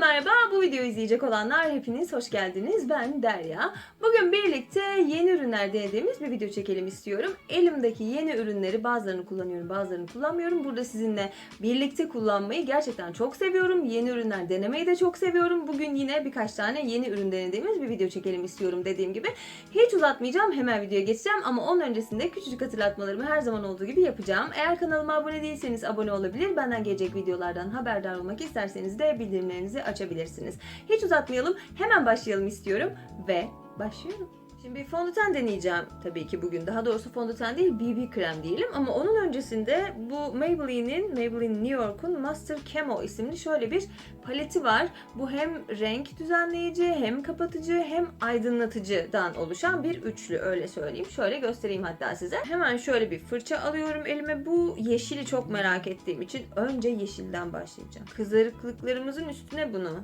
Merhaba. Bu videoyu izleyecek olanlar hepiniz hoş geldiniz. Ben Derya. Bugün birlikte yeni ürünler denediğimiz bir video çekelim istiyorum. Elimdeki yeni ürünleri bazılarını kullanıyorum, bazılarını kullanmıyorum. Burada sizinle birlikte kullanmayı gerçekten çok seviyorum. Yeni ürünler denemeyi de çok seviyorum. Bugün yine birkaç tane yeni ürün denediğimiz bir video çekelim istiyorum dediğim gibi. Hiç uzatmayacağım. Hemen videoya geçeceğim ama onun öncesinde küçücük hatırlatmalarımı her zaman olduğu gibi yapacağım. Eğer kanalıma abone değilseniz abone olabilir. Benden gelecek videolardan haberdar olmak isterseniz de bildirimlerinizi açabilirsiniz. Hiç uzatmayalım. Hemen başlayalım istiyorum ve başlıyorum. Şimdi bir fondöten deneyeceğim tabii ki bugün. Daha doğrusu fondöten değil BB krem diyelim. Ama onun öncesinde bu Maybelline'in, Maybelline New York'un Master Camo isimli şöyle bir paleti var. Bu hem renk düzenleyici, hem kapatıcı, hem aydınlatıcıdan oluşan bir üçlü öyle söyleyeyim. Şöyle göstereyim hatta size. Hemen şöyle bir fırça alıyorum elime. Bu yeşili çok merak ettiğim için önce yeşilden başlayacağım. Kızarıklıklarımızın üstüne bunu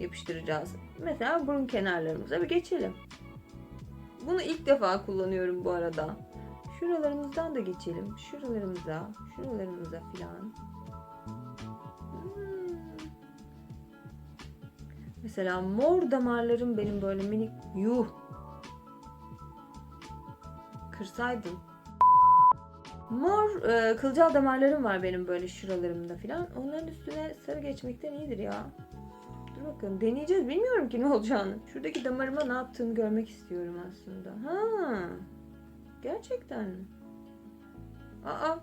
yapıştıracağız. Mesela burun kenarlarımıza bir geçelim. Bunu ilk defa kullanıyorum bu arada. Şuralarımızdan da geçelim. Şuralarımıza, şuralarımıza filan. Hmm. Mesela mor damarlarım benim böyle minik yuh. Kırsaydım. Mor e, kılcal damarlarım var benim böyle şuralarımda filan. Onların üstüne sarı geçmekten iyidir ya. Bakalım deneyeceğiz. Bilmiyorum ki ne olacağını. Şuradaki damarıma ne yaptığını görmek istiyorum aslında. Ha. Gerçekten mi? Aa.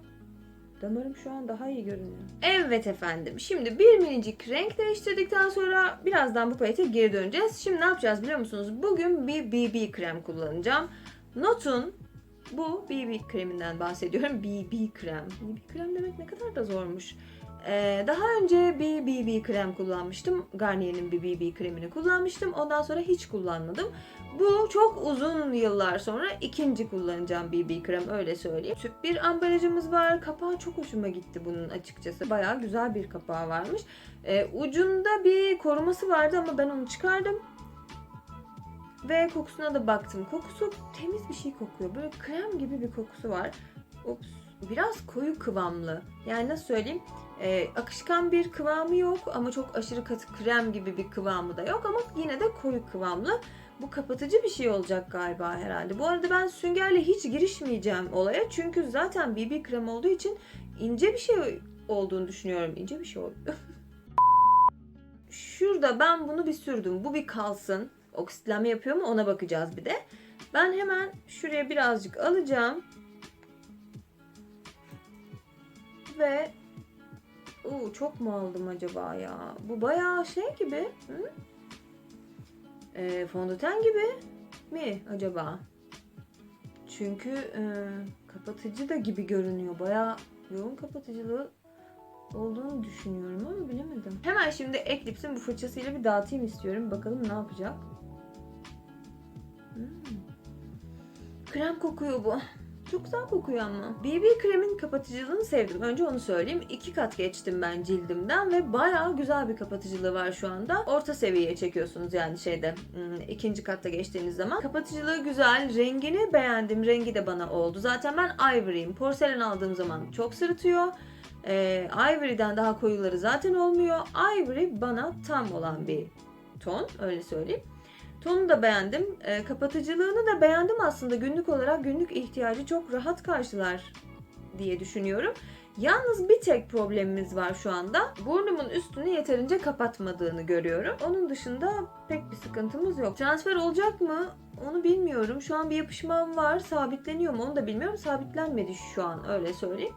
Damarım şu an daha iyi görünüyor. Evet efendim. Şimdi bir minicik renk değiştirdikten sonra birazdan bu palete geri döneceğiz. Şimdi ne yapacağız biliyor musunuz? Bugün bir BB krem kullanacağım. Notun bu BB kreminden bahsediyorum. BB krem. BB krem demek ne kadar da zormuş. Ee, daha önce bir BB krem kullanmıştım. Garnier'in bir BB kremini kullanmıştım. Ondan sonra hiç kullanmadım. Bu çok uzun yıllar sonra ikinci kullanacağım BB krem öyle söyleyeyim. Tüp bir ambalajımız var. Kapağı çok hoşuma gitti bunun açıkçası. Bayağı güzel bir kapağı varmış. Ee, ucunda bir koruması vardı ama ben onu çıkardım. Ve kokusuna da baktım. Kokusu temiz bir şey kokuyor. Böyle krem gibi bir kokusu var. Ups. Biraz koyu kıvamlı. Yani nasıl söyleyeyim? Ee, akışkan bir kıvamı yok ama çok aşırı katı krem gibi bir kıvamı da yok ama yine de koyu kıvamlı. Bu kapatıcı bir şey olacak galiba herhalde. Bu arada ben süngerle hiç girişmeyeceğim olaya. Çünkü zaten BB krem olduğu için ince bir şey olduğunu düşünüyorum. İnce bir şey oldu. Şurada ben bunu bir sürdüm. Bu bir kalsın. Oksitlenme yapıyor mu ona bakacağız bir de. Ben hemen şuraya birazcık alacağım. Ve Uu, çok mu aldım acaba ya? Bu bayağı şey gibi. Hı? Ee, fondöten gibi mi acaba? Çünkü e, kapatıcı da gibi görünüyor. Bayağı yoğun kapatıcılığı olduğunu düşünüyorum ama bilemedim. Hemen şimdi Eclipse'in bu fırçasıyla bir dağıtayım istiyorum. Bakalım ne yapacak. Hmm. Krem kokuyor bu. Çok güzel kokuyor ama. BB kremin kapatıcılığını sevdim. Önce onu söyleyeyim. İki kat geçtim ben cildimden ve bayağı güzel bir kapatıcılığı var şu anda. Orta seviyeye çekiyorsunuz yani şeyde hmm, ikinci katta geçtiğiniz zaman. Kapatıcılığı güzel. Rengini beğendim. Rengi de bana oldu. Zaten ben Ivory'im. Porselen aldığım zaman çok sırıtıyor. Ee, Ivory'den daha koyuları zaten olmuyor. Ivory bana tam olan bir ton. Öyle söyleyeyim. Tonu da beğendim. E, kapatıcılığını da beğendim aslında. Günlük olarak günlük ihtiyacı çok rahat karşılar diye düşünüyorum. Yalnız bir tek problemimiz var şu anda. Burnumun üstünü yeterince kapatmadığını görüyorum. Onun dışında pek bir sıkıntımız yok. Transfer olacak mı? Onu bilmiyorum. Şu an bir yapışmam var. Sabitleniyor mu? Onu da bilmiyorum. Sabitlenmedi şu an öyle söyleyeyim.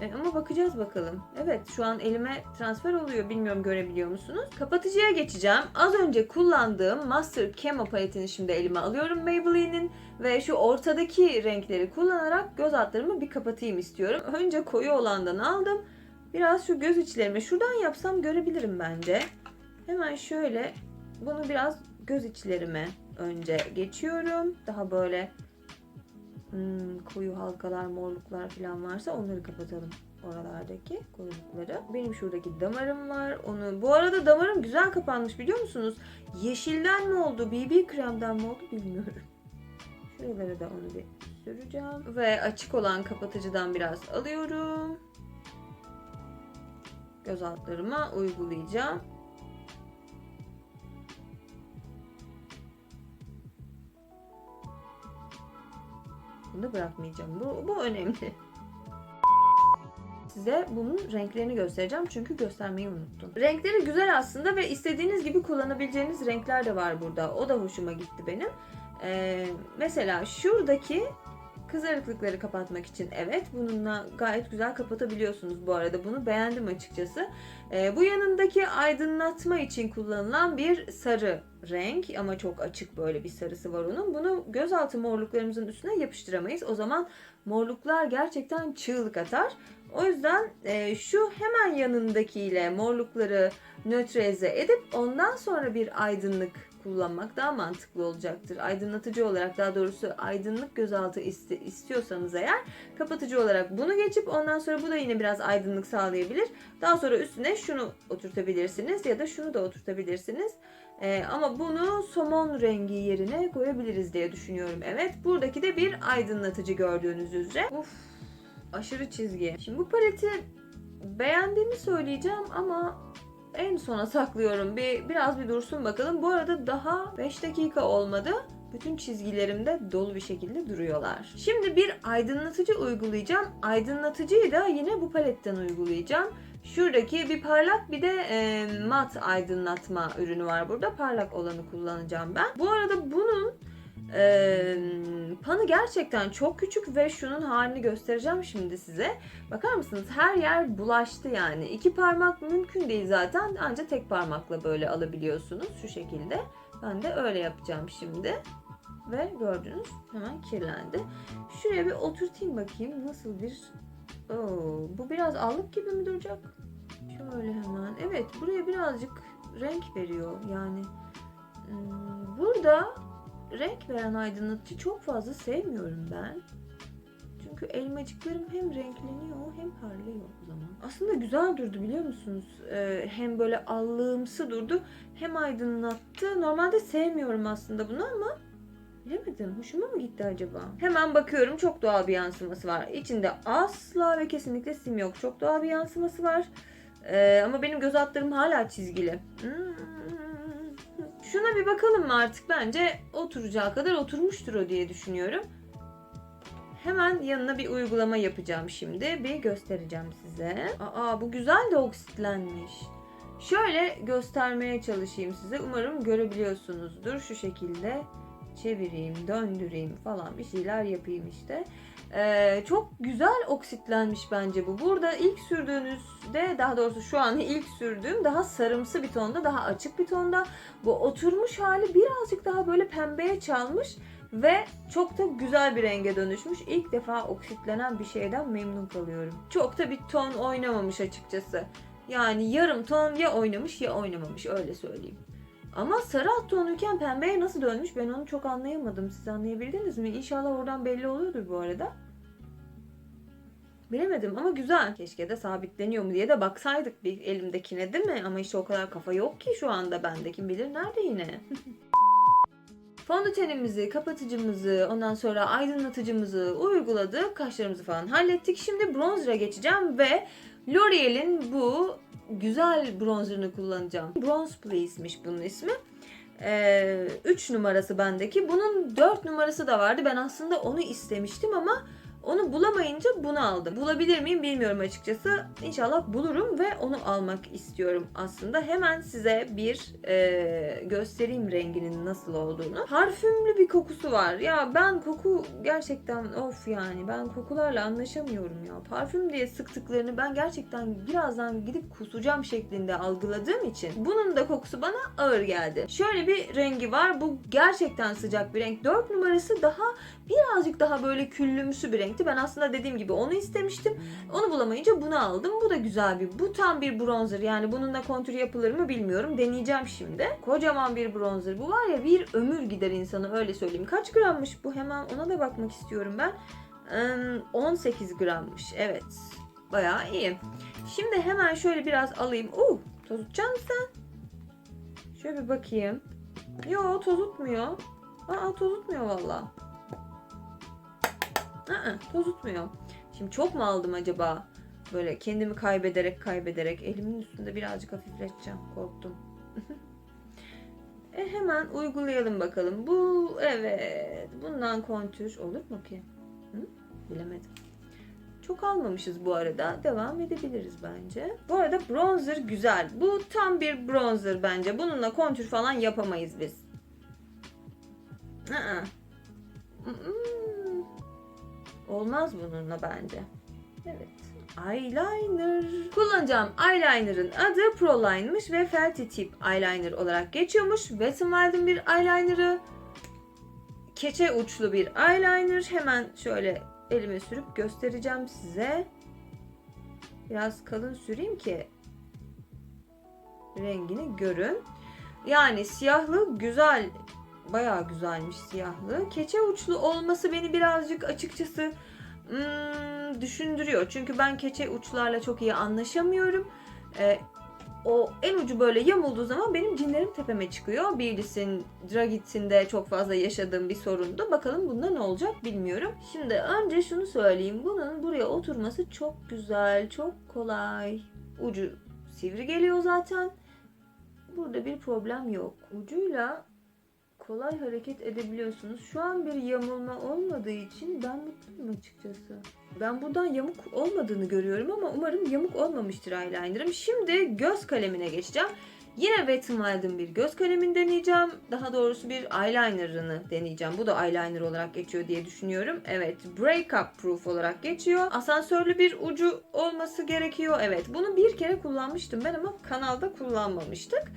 E, ama bakacağız bakalım. Evet şu an elime transfer oluyor. Bilmiyorum görebiliyor musunuz? Kapatıcıya geçeceğim. Az önce kullandığım Master Camo paletini şimdi elime alıyorum Maybelline'in. Ve şu ortadaki renkleri kullanarak göz altlarımı bir kapatayım istiyorum. Önce koyu olandan aldım. Biraz şu göz içlerime şuradan yapsam görebilirim bence. Hemen şöyle bunu biraz göz içlerime önce geçiyorum. Daha böyle hmm, koyu halkalar, morluklar falan varsa onları kapatalım oralardaki koyulukları. Benim şuradaki damarım var. Onu bu arada damarım güzel kapanmış biliyor musunuz? Yeşilden mi oldu, BB kremden mi oldu bilmiyorum. Şuralara da onu bir süreceğim. Ve açık olan kapatıcıdan biraz alıyorum. Göz altlarıma uygulayacağım. Bunu da bırakmayacağım. Bu, bu önemli. Size bunun renklerini göstereceğim çünkü göstermeyi unuttum. Renkleri güzel aslında ve istediğiniz gibi kullanabileceğiniz renkler de var burada. O da hoşuma gitti benim. Ee, mesela şuradaki kızarıklıkları kapatmak için evet bununla gayet güzel kapatabiliyorsunuz bu arada. Bunu beğendim açıkçası. Ee, bu yanındaki aydınlatma için kullanılan bir sarı renk ama çok açık böyle bir sarısı var onun. Bunu gözaltı morluklarımızın üstüne yapıştıramayız. O zaman morluklar gerçekten çığlık atar. O yüzden e, şu hemen yanındakiyle morlukları nötralize edip ondan sonra bir aydınlık kullanmak daha mantıklı olacaktır. Aydınlatıcı olarak daha doğrusu aydınlık gözaltı iste- istiyorsanız eğer kapatıcı olarak bunu geçip ondan sonra bu da yine biraz aydınlık sağlayabilir. Daha sonra üstüne şunu oturtabilirsiniz ya da şunu da oturtabilirsiniz. Ee, ama bunu somon rengi yerine koyabiliriz diye düşünüyorum. Evet buradaki de bir aydınlatıcı gördüğünüz üzere. Uf aşırı çizgi. Şimdi bu paleti beğendiğimi söyleyeceğim ama en sona saklıyorum. Bir biraz bir dursun bakalım. Bu arada daha 5 dakika olmadı. Bütün çizgilerimde dolu bir şekilde duruyorlar. Şimdi bir aydınlatıcı uygulayacağım. Aydınlatıcıyı da yine bu paletten uygulayacağım. Şuradaki bir parlak bir de e, mat aydınlatma ürünü var burada. Parlak olanı kullanacağım ben. Bu arada bunun e, panı gerçekten çok küçük ve şunun halini göstereceğim şimdi size. Bakar mısınız? Her yer bulaştı yani. İki parmak mümkün değil zaten. Ancak tek parmakla böyle alabiliyorsunuz şu şekilde. Ben de öyle yapacağım şimdi. Ve gördünüz hemen kirlendi. Şuraya bir oturtayım bakayım nasıl bir... Oo, bu biraz allık gibi mi duracak? Şöyle hemen. Evet buraya birazcık renk veriyor yani. hmm, Burada renk veren aydınlatıcı çok fazla sevmiyorum ben. Çünkü elmacıklarım hem renkleniyor hem parlıyor o zaman. Aslında güzel durdu biliyor musunuz? Ee, hem böyle allığımsı durdu hem aydınlattı. Normalde sevmiyorum aslında bunu ama bilemedim. Hoşuma mı gitti acaba? Hemen bakıyorum çok doğal bir yansıması var. İçinde asla ve kesinlikle sim yok. Çok doğal bir yansıması var. Ee, ama benim göz altlarım hala çizgili. Hmm. Şuna bir bakalım mı artık? Bence oturacağı kadar oturmuştur o diye düşünüyorum. Hemen yanına bir uygulama yapacağım şimdi. Bir göstereceğim size. Aa bu güzel de oksitlenmiş. Şöyle göstermeye çalışayım size. Umarım görebiliyorsunuzdur. Şu şekilde çevireyim, döndüreyim falan bir şeyler yapayım işte. Ee, çok güzel oksitlenmiş bence bu. Burada ilk sürdüğünüzde daha doğrusu şu an ilk sürdüğüm daha sarımsı bir tonda, daha açık bir tonda. Bu oturmuş hali birazcık daha böyle pembeye çalmış ve çok da güzel bir renge dönüşmüş. İlk defa oksitlenen bir şeyden memnun kalıyorum. Çok da bir ton oynamamış açıkçası. Yani yarım ton ya oynamış ya oynamamış öyle söyleyeyim. Ama sarı alt tonuyken pembeye nasıl dönmüş ben onu çok anlayamadım. Siz anlayabildiniz mi? İnşallah oradan belli oluyordur bu arada. Bilemedim ama güzel. Keşke de sabitleniyor mu diye de baksaydık bir elimdekine değil mi? Ama işte o kadar kafa yok ki şu anda bende. Kim bilir nerede yine. Fondötenimizi, kapatıcımızı, ondan sonra aydınlatıcımızı uyguladık. Kaşlarımızı falan hallettik. Şimdi bronzer'a geçeceğim ve L'Oreal'in bu güzel bronzerını kullanacağım. Bronze Please'miş bunun ismi. 3 numarası bendeki. Bunun 4 numarası da vardı. Ben aslında onu istemiştim ama onu bulamayınca bunu aldım. Bulabilir miyim bilmiyorum açıkçası. İnşallah bulurum ve onu almak istiyorum aslında. Hemen size bir e, göstereyim renginin nasıl olduğunu. Parfümlü bir kokusu var. Ya ben koku gerçekten of yani ben kokularla anlaşamıyorum ya. Parfüm diye sıktıklarını ben gerçekten birazdan gidip kusacağım şeklinde algıladığım için bunun da kokusu bana ağır geldi. Şöyle bir rengi var. Bu gerçekten sıcak bir renk. 4 numarası daha birazcık daha böyle küllümsü bir renkti. Ben aslında dediğim gibi onu istemiştim. Onu bulamayınca bunu aldım. Bu da güzel bir, bu tam bir bronzer. Yani bununla kontür yapılır mı bilmiyorum. Deneyeceğim şimdi. Kocaman bir bronzer. Bu var ya bir ömür gider insanı öyle söyleyeyim. Kaç grammış bu? Hemen ona da bakmak istiyorum ben. Im, 18 grammış. Evet. Bayağı iyi. Şimdi hemen şöyle biraz alayım. Uh, tozutacaksın sen. Şöyle bir bakayım. Yo tozutmuyor. Aa tozutmuyor valla. Aa, tozutmuyor. Şimdi çok mu aldım acaba? Böyle kendimi kaybederek kaybederek elimin üstünde birazcık hafifleteceğim. Korktum. e hemen uygulayalım bakalım. Bu evet. Bundan kontür olur mu ki? Hı? Bilemedim. Çok almamışız bu arada. Devam edebiliriz bence. Bu arada bronzer güzel. Bu tam bir bronzer bence. Bununla kontür falan yapamayız biz. Aa. Olmaz bununla bence. Evet. Eyeliner. Kullanacağım eyeliner'ın adı Proline'mış ve Felty Tip eyeliner olarak geçiyormuş. Wet n Wild'in bir eyeliner'ı. Keçe uçlu bir eyeliner. Hemen şöyle elime sürüp göstereceğim size. Biraz kalın süreyim ki rengini görün. Yani siyahlı güzel, bayağı güzelmiş siyahlı. Keçe uçlu olması beni birazcık açıkçası hmm, düşündürüyor. Çünkü ben keçe uçlarla çok iyi anlaşamıyorum. Ee, o en ucu böyle yamulduğu zaman benim cinlerim tepeme çıkıyor. Birisin, Dragit'in de çok fazla yaşadığım bir sorundu. Bakalım bunda ne olacak bilmiyorum. Şimdi önce şunu söyleyeyim. Bunun buraya oturması çok güzel, çok kolay. Ucu sivri geliyor zaten. Burada bir problem yok. Ucuyla kolay hareket edebiliyorsunuz. Şu an bir yamulma olmadığı için ben mutluyum açıkçası. Ben buradan yamuk olmadığını görüyorum ama umarım yamuk olmamıştır eyelinerım. Şimdi göz kalemine geçeceğim. Yine Wet n Wild'ın bir göz kalemini deneyeceğim. Daha doğrusu bir eyeliner'ını deneyeceğim. Bu da eyeliner olarak geçiyor diye düşünüyorum. Evet, breakup proof olarak geçiyor. Asansörlü bir ucu olması gerekiyor. Evet, bunu bir kere kullanmıştım ben ama kanalda kullanmamıştık.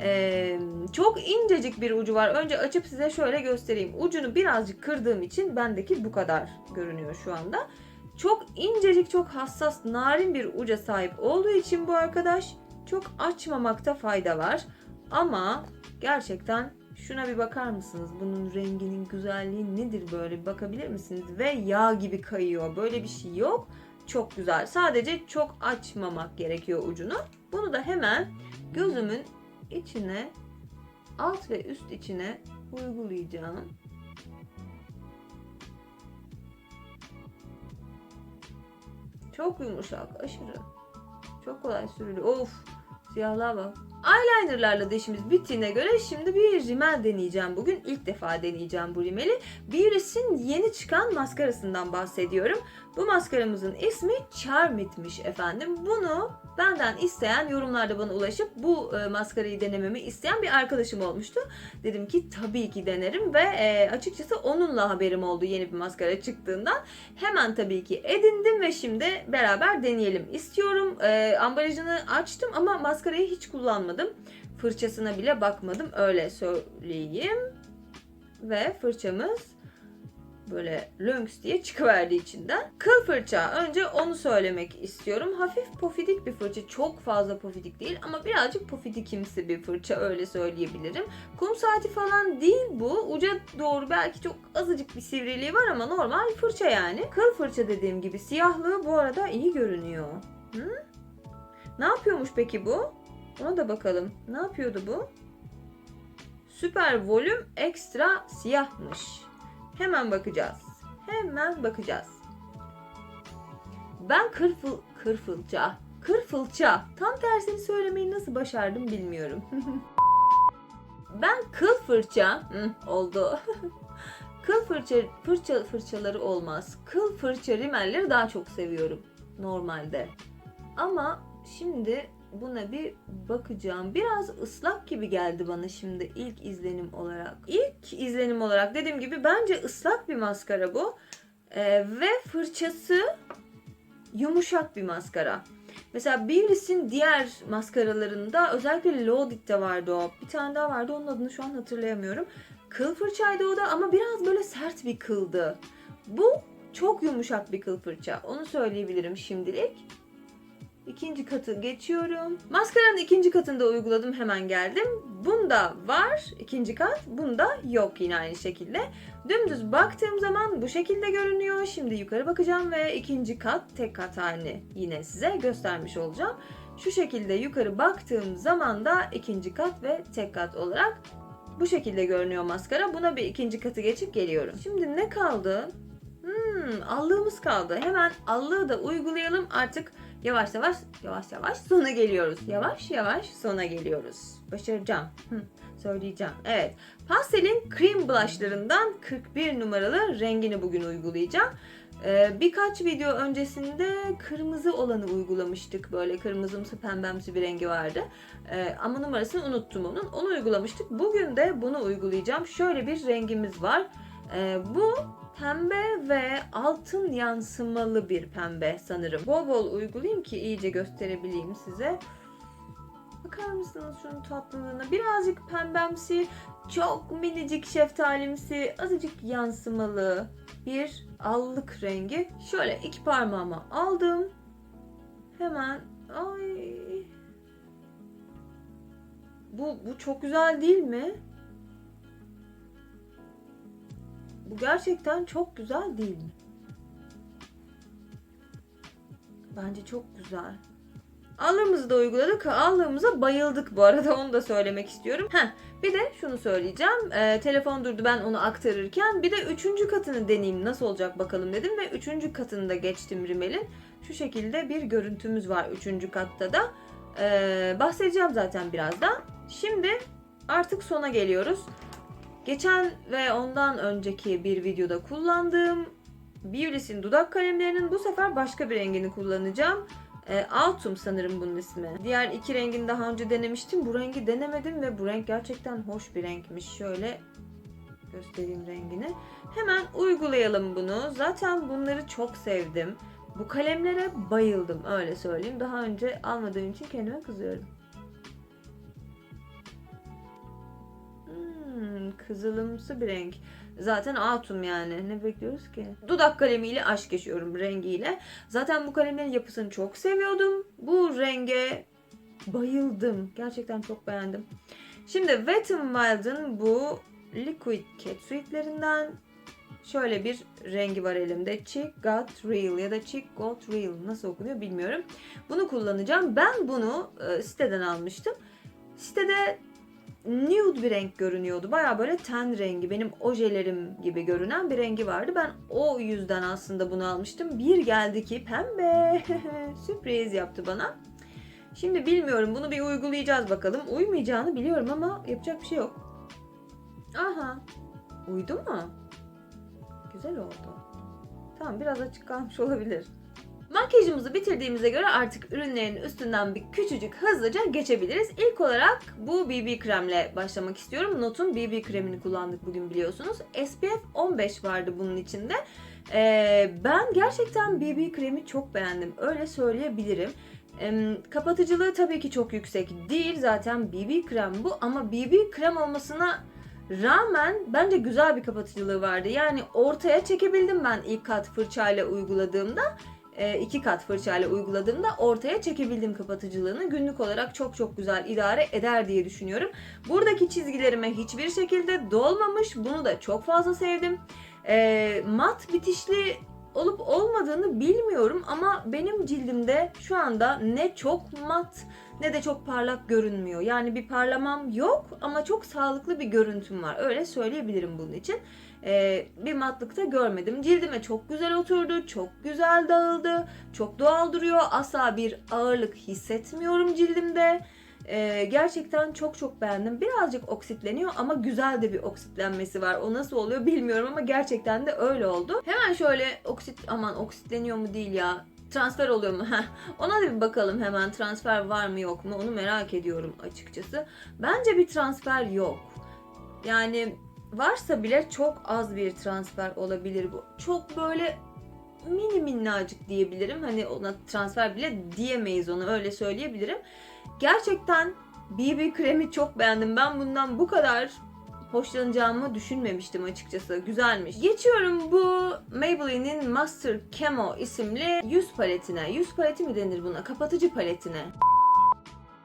Ee, çok incecik bir ucu var. Önce açıp size şöyle göstereyim. Ucunu birazcık kırdığım için bendeki bu kadar görünüyor şu anda. Çok incecik, çok hassas, narin bir uca sahip olduğu için bu arkadaş çok açmamakta fayda var. Ama gerçekten şuna bir bakar mısınız? Bunun renginin güzelliği nedir böyle bir bakabilir misiniz? Ve yağ gibi kayıyor. Böyle bir şey yok. Çok güzel. Sadece çok açmamak gerekiyor ucunu. Bunu da hemen gözümün içine alt ve üst içine uygulayacağım. Çok yumuşak, aşırı. Çok kolay sürülüyor. Of, siyahlığa bak. Eyelinerlarla da işimiz bittiğine göre şimdi bir rimel deneyeceğim bugün. İlk defa deneyeceğim bu rimeli. Beauty's'in yeni çıkan maskarasından bahsediyorum. Bu maskaramızın ismi Charmit'miş efendim. Bunu benden isteyen, yorumlarda bana ulaşıp bu e, maskarayı denememi isteyen bir arkadaşım olmuştu. Dedim ki tabii ki denerim ve e, açıkçası onunla haberim oldu yeni bir maskara çıktığından. Hemen tabii ki edindim ve şimdi beraber deneyelim istiyorum. E, ambalajını açtım ama maskarayı hiç kullanmadım. Fırçasına bile bakmadım öyle söyleyeyim. Ve fırçamız böyle lönks diye çıkıverdi içinden. Kıl fırça. Önce onu söylemek istiyorum. Hafif pofidik bir fırça. Çok fazla pofidik değil ama birazcık pofidikimsi bir fırça öyle söyleyebilirim. Kum saati falan değil bu. Uca doğru belki çok azıcık bir sivriliği var ama normal fırça yani. Kıl fırça dediğim gibi siyahlığı bu arada iyi görünüyor. Hı? Ne yapıyormuş peki bu? Ona da bakalım. Ne yapıyordu bu? Süper volüm ekstra siyahmış. Hemen bakacağız. Hemen bakacağız. Ben kırfıl, kırfılça, kırfılça. Tam tersini söylemeyi nasıl başardım bilmiyorum. ben kıl fırça, Hı, oldu. kıl fırça, fırça fırçaları olmaz. Kıl fırça rimelleri daha çok seviyorum normalde. Ama şimdi buna bir bakacağım. Biraz ıslak gibi geldi bana şimdi ilk izlenim olarak. İlk izlenim olarak dediğim gibi bence ıslak bir maskara bu. Ee, ve fırçası yumuşak bir maskara. Mesela Billys'in diğer maskaralarında özellikle Loaded'de vardı o. Bir tane daha vardı onun adını şu an hatırlayamıyorum. Kıl fırçaydı o da ama biraz böyle sert bir kıldı. Bu çok yumuşak bir kıl fırça. Onu söyleyebilirim şimdilik. İkinci katı geçiyorum. Maskaranın ikinci katında uyguladım hemen geldim. Bunda var ikinci kat. Bunda yok yine aynı şekilde. Dümdüz baktığım zaman bu şekilde görünüyor. Şimdi yukarı bakacağım ve ikinci kat tek kat halini yine size göstermiş olacağım. Şu şekilde yukarı baktığım zaman da ikinci kat ve tek kat olarak bu şekilde görünüyor maskara. Buna bir ikinci katı geçip geliyorum. Şimdi ne kaldı? Hmm, allığımız kaldı. Hemen allığı da uygulayalım. Artık Yavaş yavaş yavaş yavaş sona geliyoruz. Yavaş yavaş sona geliyoruz. Başaracağım. Hı, söyleyeceğim. Evet. Pastelin cream blushlarından 41 numaralı rengini bugün uygulayacağım. Ee, birkaç video öncesinde kırmızı olanı uygulamıştık. Böyle kırmızımsı pembemsi bir rengi vardı. Ee, ama numarasını unuttum onun. Onu uygulamıştık. Bugün de bunu uygulayacağım. Şöyle bir rengimiz var. Ee, bu pembe ve altın yansımalı bir pembe sanırım. Bol bol uygulayayım ki iyice gösterebileyim size. Bakar mısınız şunun tatlılığına? Birazcık pembemsi, çok minicik şeftalimsi, azıcık yansımalı bir allık rengi. Şöyle iki parmağıma aldım. Hemen ay bu bu çok güzel değil mi? Bu gerçekten çok güzel değil mi? Bence çok güzel. Allığımızı da uyguladık. Allığımıza bayıldık bu arada onu da söylemek istiyorum. Heh, bir de şunu söyleyeceğim. Ee, telefon durdu ben onu aktarırken. Bir de üçüncü katını deneyeyim nasıl olacak bakalım dedim. Ve üçüncü katını da geçtim rimelin. Şu şekilde bir görüntümüz var üçüncü katta da. Ee, bahsedeceğim zaten birazdan. Şimdi artık sona geliyoruz. Geçen ve ondan önceki bir videoda kullandığım Beulis'in dudak kalemlerinin bu sefer başka bir rengini kullanacağım. E, Autumn sanırım bunun ismi. Diğer iki rengini daha önce denemiştim. Bu rengi denemedim ve bu renk gerçekten hoş bir renkmiş. Şöyle göstereyim rengini. Hemen uygulayalım bunu. Zaten bunları çok sevdim. Bu kalemlere bayıldım öyle söyleyeyim. Daha önce almadığım için kendime kızıyorum. Kızılımsı bir renk. Zaten Autumn yani. Ne bekliyoruz ki? Dudak kalemiyle aşk yaşıyorum rengiyle. Zaten bu kalemlerin yapısını çok seviyordum. Bu renge bayıldım. Gerçekten çok beğendim. Şimdi Wet n Wild'ın bu Liquid Cat Suite'lerinden şöyle bir rengi var elimde. Chick Got Real ya da Chick Got Real nasıl okunuyor bilmiyorum. Bunu kullanacağım. Ben bunu e, siteden almıştım. Sitede nude bir renk görünüyordu. Baya böyle ten rengi, benim ojelerim gibi görünen bir rengi vardı. Ben o yüzden aslında bunu almıştım. Bir geldi ki pembe. Sürpriz yaptı bana. Şimdi bilmiyorum bunu bir uygulayacağız bakalım. Uymayacağını biliyorum ama yapacak bir şey yok. Aha. Uydu mu? Güzel oldu. Tamam biraz açık kalmış olabilir. Makyajımızı bitirdiğimize göre artık ürünlerin üstünden bir küçücük hızlıca geçebiliriz. İlk olarak bu BB kremle başlamak istiyorum. Not'un BB kremini kullandık bugün biliyorsunuz. SPF 15 vardı bunun içinde. Ee, ben gerçekten BB kremi çok beğendim. Öyle söyleyebilirim. Ee, kapatıcılığı tabii ki çok yüksek değil. Zaten BB krem bu ama BB krem olmasına rağmen bence güzel bir kapatıcılığı vardı. Yani ortaya çekebildim ben ilk kat fırçayla uyguladığımda iki kat fırçayla uyguladığımda ortaya çekebildim kapatıcılığını. Günlük olarak çok çok güzel idare eder diye düşünüyorum. Buradaki çizgilerime hiçbir şekilde dolmamış. Bunu da çok fazla sevdim. E, mat bitişli olup olmadığını bilmiyorum ama benim cildimde şu anda ne çok mat ne de çok parlak görünmüyor. Yani bir parlamam yok ama çok sağlıklı bir görüntüm var. Öyle söyleyebilirim bunun için. Ee, bir matlıkta görmedim. Cildime çok güzel oturdu, çok güzel dağıldı, çok doğal duruyor. Asla bir ağırlık hissetmiyorum cildimde. Ee, gerçekten çok çok beğendim. Birazcık oksitleniyor ama güzel de bir oksitlenmesi var. O nasıl oluyor bilmiyorum ama gerçekten de öyle oldu. Hemen şöyle oksit aman oksitleniyor mu değil ya transfer oluyor mu? Ona da bir bakalım hemen transfer var mı yok mu onu merak ediyorum açıkçası. Bence bir transfer yok. Yani varsa bile çok az bir transfer olabilir bu. Çok böyle mini minnacık diyebilirim. Hani ona transfer bile diyemeyiz onu öyle söyleyebilirim. Gerçekten BB kremi çok beğendim. Ben bundan bu kadar hoşlanacağımı düşünmemiştim açıkçası. Güzelmiş. Geçiyorum bu Maybelline'in Master Camo isimli yüz paletine. Yüz paleti mi denir buna? Kapatıcı paletine.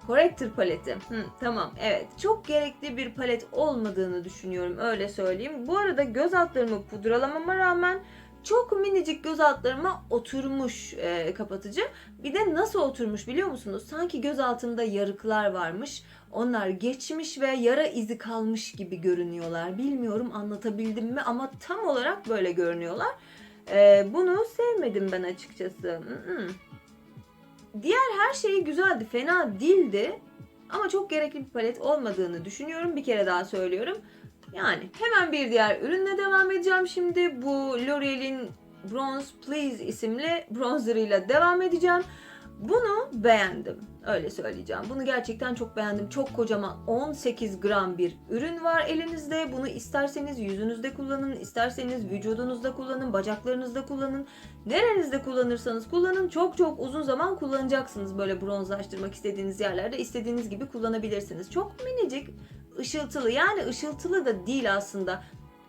Corrector paleti. Hı, tamam evet. Çok gerekli bir palet olmadığını düşünüyorum öyle söyleyeyim. Bu arada göz altlarımı pudralamama rağmen çok minicik göz altlarıma oturmuş e, kapatıcı. Bir de nasıl oturmuş biliyor musunuz? Sanki göz altında yarıklar varmış. Onlar geçmiş ve yara izi kalmış gibi görünüyorlar. Bilmiyorum anlatabildim mi ama tam olarak böyle görünüyorlar. E, bunu sevmedim ben açıkçası. Mm-mm. Diğer her şeyi güzeldi, fena değildi. Ama çok gerekli bir palet olmadığını düşünüyorum. Bir kere daha söylüyorum. Yani hemen bir diğer ürünle devam edeceğim şimdi. Bu L'Oreal'in Bronze Please isimli bronzerıyla devam edeceğim. Bunu beğendim. Öyle söyleyeceğim. Bunu gerçekten çok beğendim. Çok kocaman 18 gram bir ürün var elinizde. Bunu isterseniz yüzünüzde kullanın, isterseniz vücudunuzda kullanın, bacaklarınızda kullanın. Nerenizde kullanırsanız kullanın. Çok çok uzun zaman kullanacaksınız. Böyle bronzlaştırmak istediğiniz yerlerde istediğiniz gibi kullanabilirsiniz. Çok minicik, ışıltılı. Yani ışıltılı da değil aslında.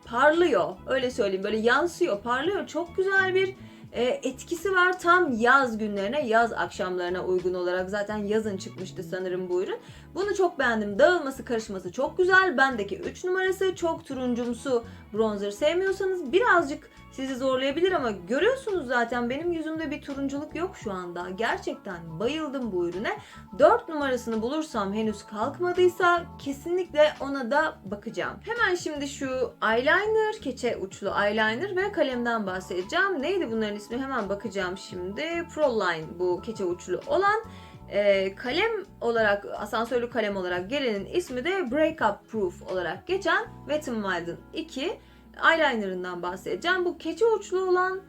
Parlıyor. Öyle söyleyeyim. Böyle yansıyor, parlıyor. Çok güzel bir e, etkisi var tam yaz günlerine, yaz akşamlarına uygun olarak zaten yazın çıkmıştı sanırım bu ürün. Bunu çok beğendim. Dağılması, karışması çok güzel. Bendeki 3 numarası çok turuncumsu bronzer sevmiyorsanız birazcık sizi zorlayabilir ama görüyorsunuz zaten benim yüzümde bir turunculuk yok şu anda. Gerçekten bayıldım bu ürüne. 4 numarasını bulursam henüz kalkmadıysa kesinlikle ona da bakacağım. Hemen şimdi şu eyeliner, keçe uçlu eyeliner ve kalemden bahsedeceğim. Neydi bunların ismi hemen bakacağım şimdi. Proline bu keçe uçlu olan. Ee, kalem olarak, asansörlü kalem olarak gelenin ismi de Breakup Proof olarak geçen Wet n Wild'ın 2 eyelinerından bahsedeceğim. Bu keçe uçlu olan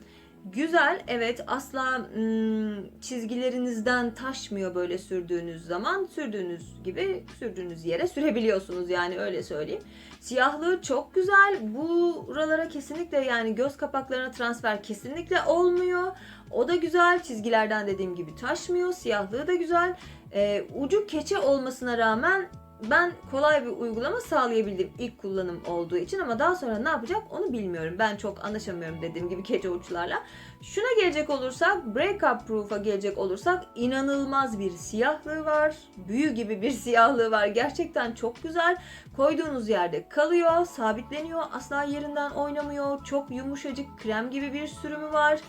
güzel. Evet asla hmm, çizgilerinizden taşmıyor böyle sürdüğünüz zaman. Sürdüğünüz gibi sürdüğünüz yere sürebiliyorsunuz yani öyle söyleyeyim. Siyahlığı çok güzel. Buralara kesinlikle yani göz kapaklarına transfer kesinlikle olmuyor. O da güzel. Çizgilerden dediğim gibi taşmıyor. Siyahlığı da güzel. Ee, ucu keçe olmasına rağmen ben kolay bir uygulama sağlayabildim ilk kullanım olduğu için ama daha sonra ne yapacak onu bilmiyorum. Ben çok anlaşamıyorum dediğim gibi keçe uçlarla. Şuna gelecek olursak, Breakup Proof'a gelecek olursak inanılmaz bir siyahlığı var. Büyü gibi bir siyahlığı var. Gerçekten çok güzel. Koyduğunuz yerde kalıyor, sabitleniyor. Asla yerinden oynamıyor. Çok yumuşacık krem gibi bir sürümü var.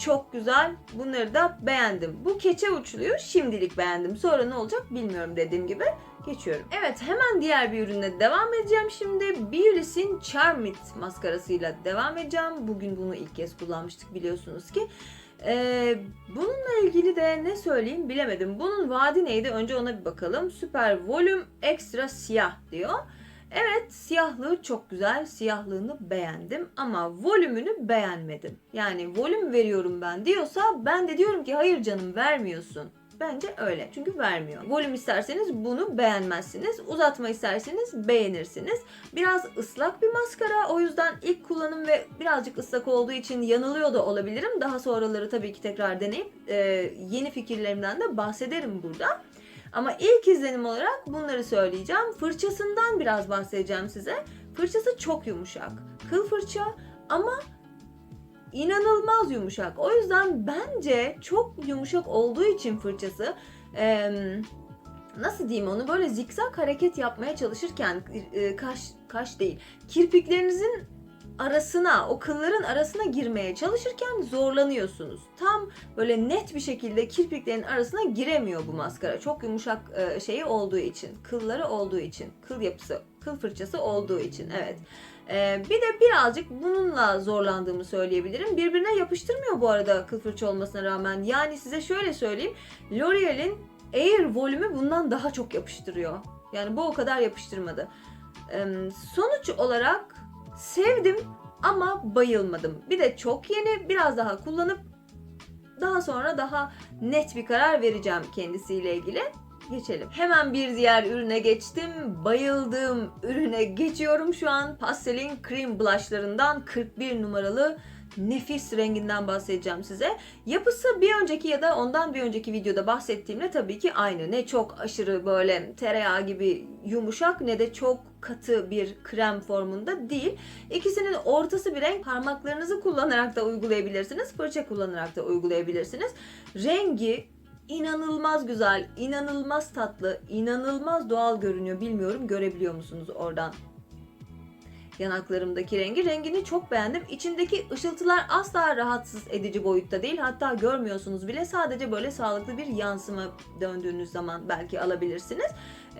Çok güzel. Bunları da beğendim. Bu keçe uçluyu şimdilik beğendim. Sonra ne olacak bilmiyorum dediğim gibi. Geçiyorum. Evet hemen diğer bir ürüne devam edeceğim şimdi. Beulis'in Charmit maskarasıyla devam edeceğim. Bugün bunu ilk kez kullanmıştık biliyorsunuz ki. Ee, bununla ilgili de ne söyleyeyim bilemedim. Bunun vaadi neydi? Önce ona bir bakalım. Süper Volüm Extra Siyah diyor. Evet siyahlığı çok güzel. Siyahlığını beğendim ama volümünü beğenmedim. Yani volüm veriyorum ben diyorsa ben de diyorum ki hayır canım vermiyorsun. Bence öyle. Çünkü vermiyor. Volüm isterseniz bunu beğenmezsiniz. Uzatma isterseniz beğenirsiniz. Biraz ıslak bir maskara. O yüzden ilk kullanım ve birazcık ıslak olduğu için yanılıyor da olabilirim. Daha sonraları tabii ki tekrar deneyip e, yeni fikirlerimden de bahsederim burada. Ama ilk izlenim olarak bunları söyleyeceğim. Fırçasından biraz bahsedeceğim size. Fırçası çok yumuşak. Kıl fırça ama inanılmaz yumuşak. O yüzden bence çok yumuşak olduğu için fırçası e, nasıl diyeyim onu böyle zikzak hareket yapmaya çalışırken e, kaş kaş değil kirpiklerinizin arasına, o kılların arasına girmeye çalışırken zorlanıyorsunuz. Tam böyle net bir şekilde kirpiklerin arasına giremiyor bu maskara. Çok yumuşak e, şeyi olduğu için, kılları olduğu için, kıl yapısı, kıl fırçası olduğu için evet. E, bir de birazcık bununla zorlandığımı söyleyebilirim. Birbirine yapıştırmıyor bu arada kıl fırça olmasına rağmen. Yani size şöyle söyleyeyim. L'Oreal'in Air volümü bundan daha çok yapıştırıyor. Yani bu o kadar yapıştırmadı. Sonuç olarak sevdim ama bayılmadım. Bir de çok yeni biraz daha kullanıp daha sonra daha net bir karar vereceğim kendisiyle ilgili. Geçelim. Hemen bir diğer ürüne geçtim. Bayıldığım ürüne geçiyorum şu an. Pastel'in Cream Blush'larından 41 numaralı nefis renginden bahsedeceğim size. Yapısı bir önceki ya da ondan bir önceki videoda bahsettiğimle tabii ki aynı. Ne çok aşırı böyle tereyağı gibi yumuşak ne de çok katı bir krem formunda değil. İkisinin ortası bir renk. Parmaklarınızı kullanarak da uygulayabilirsiniz. Fırça kullanarak da uygulayabilirsiniz. Rengi inanılmaz güzel, inanılmaz tatlı, inanılmaz doğal görünüyor. Bilmiyorum görebiliyor musunuz oradan yanaklarımdaki rengi. Rengini çok beğendim. İçindeki ışıltılar asla rahatsız edici boyutta değil. Hatta görmüyorsunuz bile. Sadece böyle sağlıklı bir yansıma döndüğünüz zaman belki alabilirsiniz.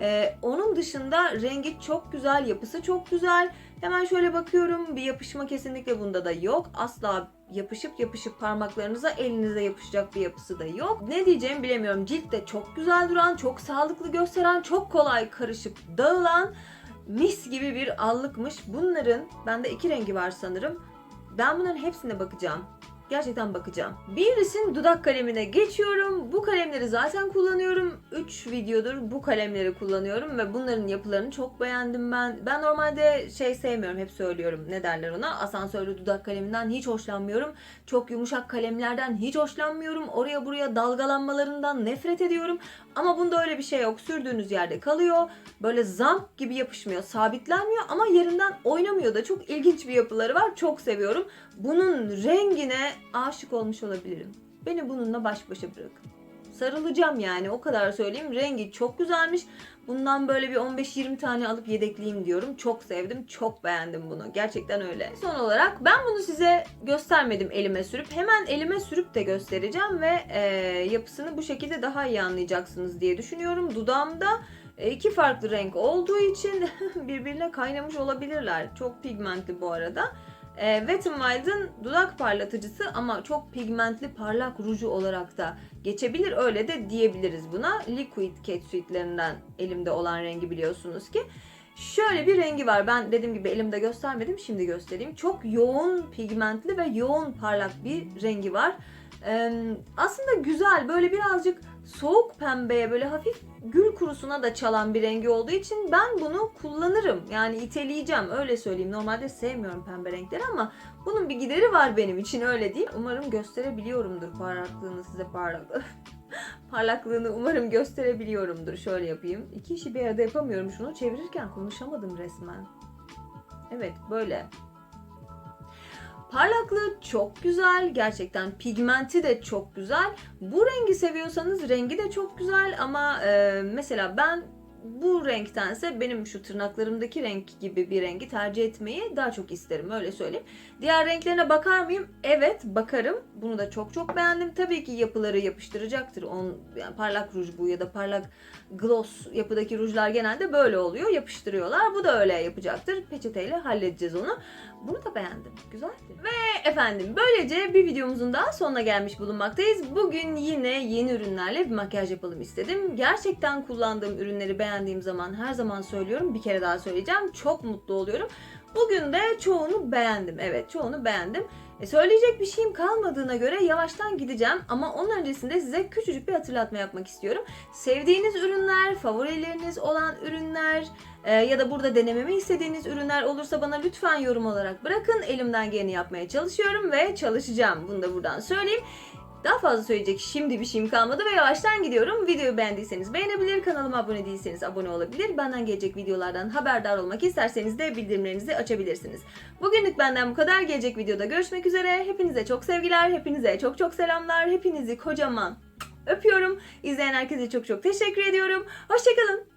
Ee, onun dışında rengi çok güzel, yapısı çok güzel. Hemen şöyle bakıyorum. Bir yapışma kesinlikle bunda da yok. Asla yapışıp yapışıp parmaklarınıza elinize yapışacak bir yapısı da yok. Ne diyeceğimi bilemiyorum. Cilt de çok güzel duran, çok sağlıklı gösteren, çok kolay karışıp dağılan mis gibi bir allıkmış. Bunların bende iki rengi var sanırım. Ben bunların hepsine bakacağım. Gerçekten bakacağım. Birisinin dudak kalemine geçiyorum. Bu kalemleri zaten kullanıyorum. 3 videodur bu kalemleri kullanıyorum ve bunların yapılarını çok beğendim ben. Ben normalde şey sevmiyorum hep söylüyorum. Ne derler ona? Asansörlü dudak kaleminden hiç hoşlanmıyorum. Çok yumuşak kalemlerden hiç hoşlanmıyorum. Oraya buraya dalgalanmalarından nefret ediyorum. Ama bunda öyle bir şey yok. Sürdüğünüz yerde kalıyor. Böyle zamp gibi yapışmıyor. Sabitlenmiyor ama yerinden oynamıyor da. Çok ilginç bir yapıları var. Çok seviyorum. Bunun rengine aşık olmuş olabilirim. Beni bununla baş başa bırakın. Sarılacağım yani o kadar söyleyeyim. Rengi çok güzelmiş. Bundan böyle bir 15-20 tane alıp yedekleyeyim diyorum. Çok sevdim, çok beğendim bunu. Gerçekten öyle. Son olarak ben bunu size göstermedim elime sürüp. Hemen elime sürüp de göstereceğim ve e, yapısını bu şekilde daha iyi anlayacaksınız diye düşünüyorum. Dudağımda e, iki farklı renk olduğu için birbirine kaynamış olabilirler. Çok pigmentli bu arada. E, Wet n Wild'ın dudak parlatıcısı ama çok pigmentli parlak ruju olarak da geçebilir. Öyle de diyebiliriz buna. Liquid Cat Suite'lerinden elimde olan rengi biliyorsunuz ki. Şöyle bir rengi var. Ben dediğim gibi elimde göstermedim. Şimdi göstereyim. Çok yoğun pigmentli ve yoğun parlak bir rengi var. Ee, aslında güzel. Böyle birazcık soğuk pembeye böyle hafif gül kurusuna da çalan bir rengi olduğu için ben bunu kullanırım. Yani iteleyeceğim öyle söyleyeyim. Normalde sevmiyorum pembe renkleri ama bunun bir gideri var benim için öyle değil. Umarım gösterebiliyorumdur parlaklığını size parlak. Parlaklığını umarım gösterebiliyorumdur. Şöyle yapayım. İki işi bir arada yapamıyorum. Şunu çevirirken konuşamadım resmen. Evet böyle. Parlaklığı çok güzel. Gerçekten pigmenti de çok güzel. Bu rengi seviyorsanız rengi de çok güzel ama e, mesela ben bu renktense benim şu tırnaklarımdaki renk gibi bir rengi tercih etmeyi daha çok isterim öyle söyleyeyim. Diğer renklerine bakar mıyım? Evet bakarım. Bunu da çok çok beğendim. Tabii ki yapıları yapıştıracaktır. On, yani parlak ruj bu ya da parlak gloss yapıdaki rujlar genelde böyle oluyor. Yapıştırıyorlar. Bu da öyle yapacaktır. Peçeteyle halledeceğiz onu. Bunu da beğendim. Güzeldi. Ve efendim böylece bir videomuzun daha sonuna gelmiş bulunmaktayız. Bugün yine yeni ürünlerle bir makyaj yapalım istedim. Gerçekten kullandığım ürünleri beğendiğim zaman her zaman söylüyorum. Bir kere daha söyleyeceğim. Çok mutlu oluyorum. Bugün de çoğunu beğendim. Evet çoğunu beğendim. E, söyleyecek bir şeyim kalmadığına göre yavaştan gideceğim ama onun öncesinde size küçücük bir hatırlatma yapmak istiyorum. Sevdiğiniz ürünler, favorileriniz olan ürünler e, ya da burada denememi istediğiniz ürünler olursa bana lütfen yorum olarak bırakın. Elimden geleni yapmaya çalışıyorum ve çalışacağım. Bunu da buradan söyleyeyim. Daha fazla söyleyecek şimdi bir şeyim kalmadı ve yavaştan gidiyorum. Videoyu beğendiyseniz beğenebilir, kanalıma abone değilseniz abone olabilir. Benden gelecek videolardan haberdar olmak isterseniz de bildirimlerinizi açabilirsiniz. Bugünlük benden bu kadar. Gelecek videoda görüşmek üzere. Hepinize çok sevgiler, hepinize çok çok selamlar. Hepinizi kocaman öpüyorum. İzleyen herkese çok çok teşekkür ediyorum. Hoşçakalın.